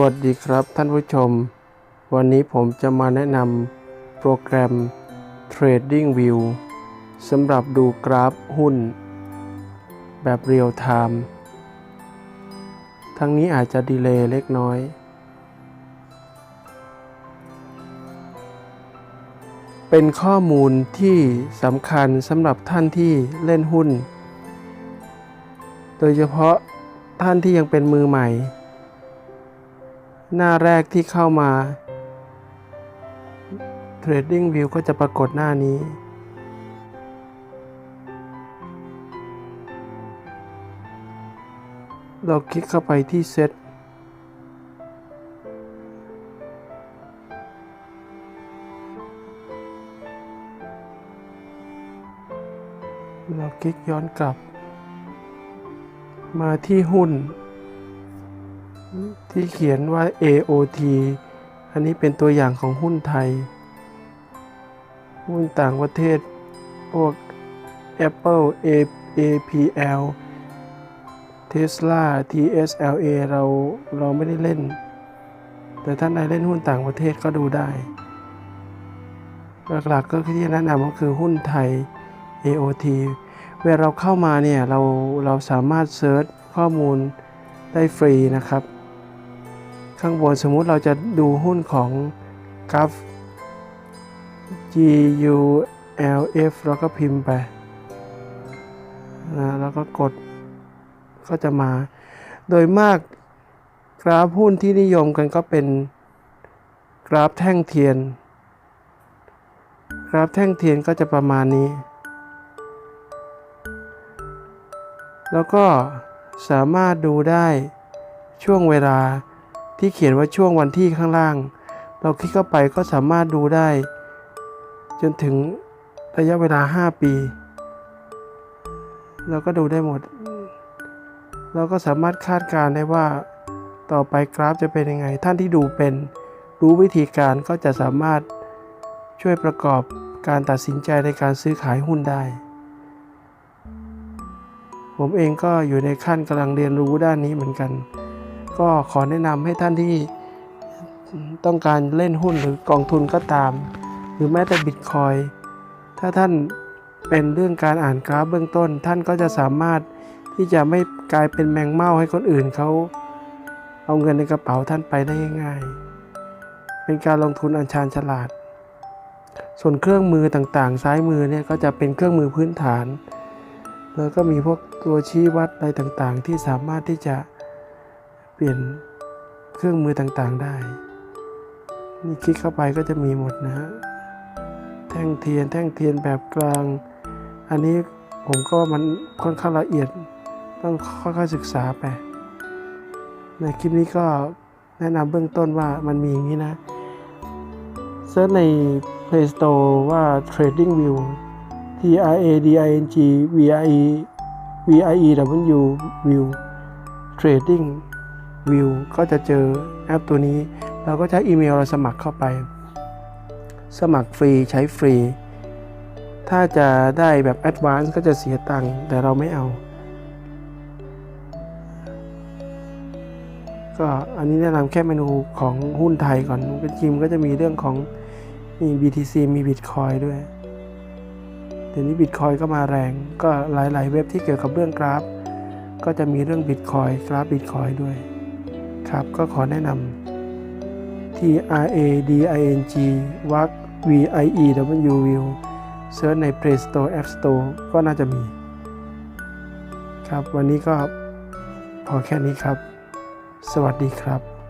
วัสดีครับท่านผู้ชม วันนี้ผมจะมาแนะนำโปรแกรม Trading View สำหรับดูกราฟหุ้น แบบเรียลไทม์ทั้งนี้อาจจะดีเลย์เล็กน้อย เป็นข้อมูลที่สำคัญสำหรับท่านที่เล่นหุ้น โดยเฉพาะท่านที่ยังเป็นมือใหม่ หน้าแรกที่เข้ามา Trading View ก็จะปรากฏหน้านี้ เราคลิกเข้าไปที่ Set เราคลิกย้อนกลับ มาที่หุ้น ที่เขียนว่า AOT อันนี้เป็นตัวอย่างของหุ้นไทย หุ้นต่างประเทศ พวก Apple APL Tesla TSLA เราเราไม่ได้เล่น แต่ท่านใดเล่นหุ้นต่างประเทศก็ดูได้ หลักๆก็ที่แนะนำก็คือหุ้นไทย AOT เวลาเราเข้ามาเนี่ย เราเราสามารถเซิร์ชข้อมูลได้ฟรีนะครับ ข้างบนสมมุติเราจะดูหุ้นของ g u f G U L F แล้วก็พิมพ์ไปนะแล้วก็กดก็จะมา โดยมากกราฟหุ้นที่นิยมกันก็เป็นกราฟแท่งเทียน กราฟแท่งเทียนก็จะประมาณนี้ แล้วก็สามารถดูได้ช่วงเวลา ที่เขียนว่าช่วงวันที่ข้างล่าง เราคลิกเข้าไปก็สามารถดูได้ จนถึงระยะเวลา 5 ปี เราก็ดูได้หมด เราก็สามารถคาดการณ์ได้ว่า ต่อไปกราฟจะเป็นยังไง ท่านที่ดูเป็นรู้วิธีการก็จะสามารถช่วยประกอบการตัดสินใจในการซื้อขายหุ้นได้ ผมเองก็อยู่ในขั้นกำลังเรียนรู้ด้านนี้เหมือนกัน ก็ขอแนะนำให้ท่านที่ต้องการเล่นหุ้นหรือกองทุนก็ตาม หรือแม้แต่บิตคอยถ้าท่านเป็นเรื่องการอ่านกราฟเบื้องต้น ท่านก็จะสามารถที่จะไม่กลายเป็นแมงเม่าให้คนอื่นเขาเอาเงินในกระเป๋าท่านไปได้ง่ายๆ เป็นการลงทุนอันชาญฉลาด ส่วนเครื่องมือต่างๆ ซ้ายมือเนี่ยก็จะเป็นเครื่องมือพื้นฐาน แล้วก็มีพวกตัวชี้วัดอะไรต่างๆ ที่สามารถที่จะ ปลี่ยนเครื่องมือต่างๆได้ นี่คลิกเข้าไปก็จะมีหมดนะฮะ แท่งเทียน แท่งเทียนแบบกลาง อันนี้ผมก็มันค่อนข้างละเอียด ต้องค่อยๆศึกษาไป ในคลิปนี้ก็แนะนำเบื้องต้นว่ามันมีอย่างนี้นะ เซิร์ชใน Play Store ว่า Trading View T R A D I N G V I E V I E W View Trading View ก็จะเจอแอปตัวนี้ เราก็ใช้อีเมลเราสมัครเข้าไป สมัครฟรีใช้ฟรี ถ้าจะได้แบบ Advance ก็จะเสียตังค์แต่เราไม่เอา ก็อันนี้แนะนำแค่เมนูของหุ้นไทยก่อนเป็นจิมก็จะมีเรื่องของมี BTC มี Bitcoin ด้วยเดี๋ยวนี้ Bitcoin ก็มาแรงก็หลาย ๆ เว็บที่เกี่ยวกับเรื่องกราฟ ก็จะมีเรื่อง Bitcoin กราฟ Bitcoin ด้วย ครับก็ขอแนะนำ T R A D I N G วัก V I E W View เซิร์ชใน Play Store App Store ก็น่าจะมี ครับวันนี้ก็พอแค่นี้ครับ สวัสดีครับ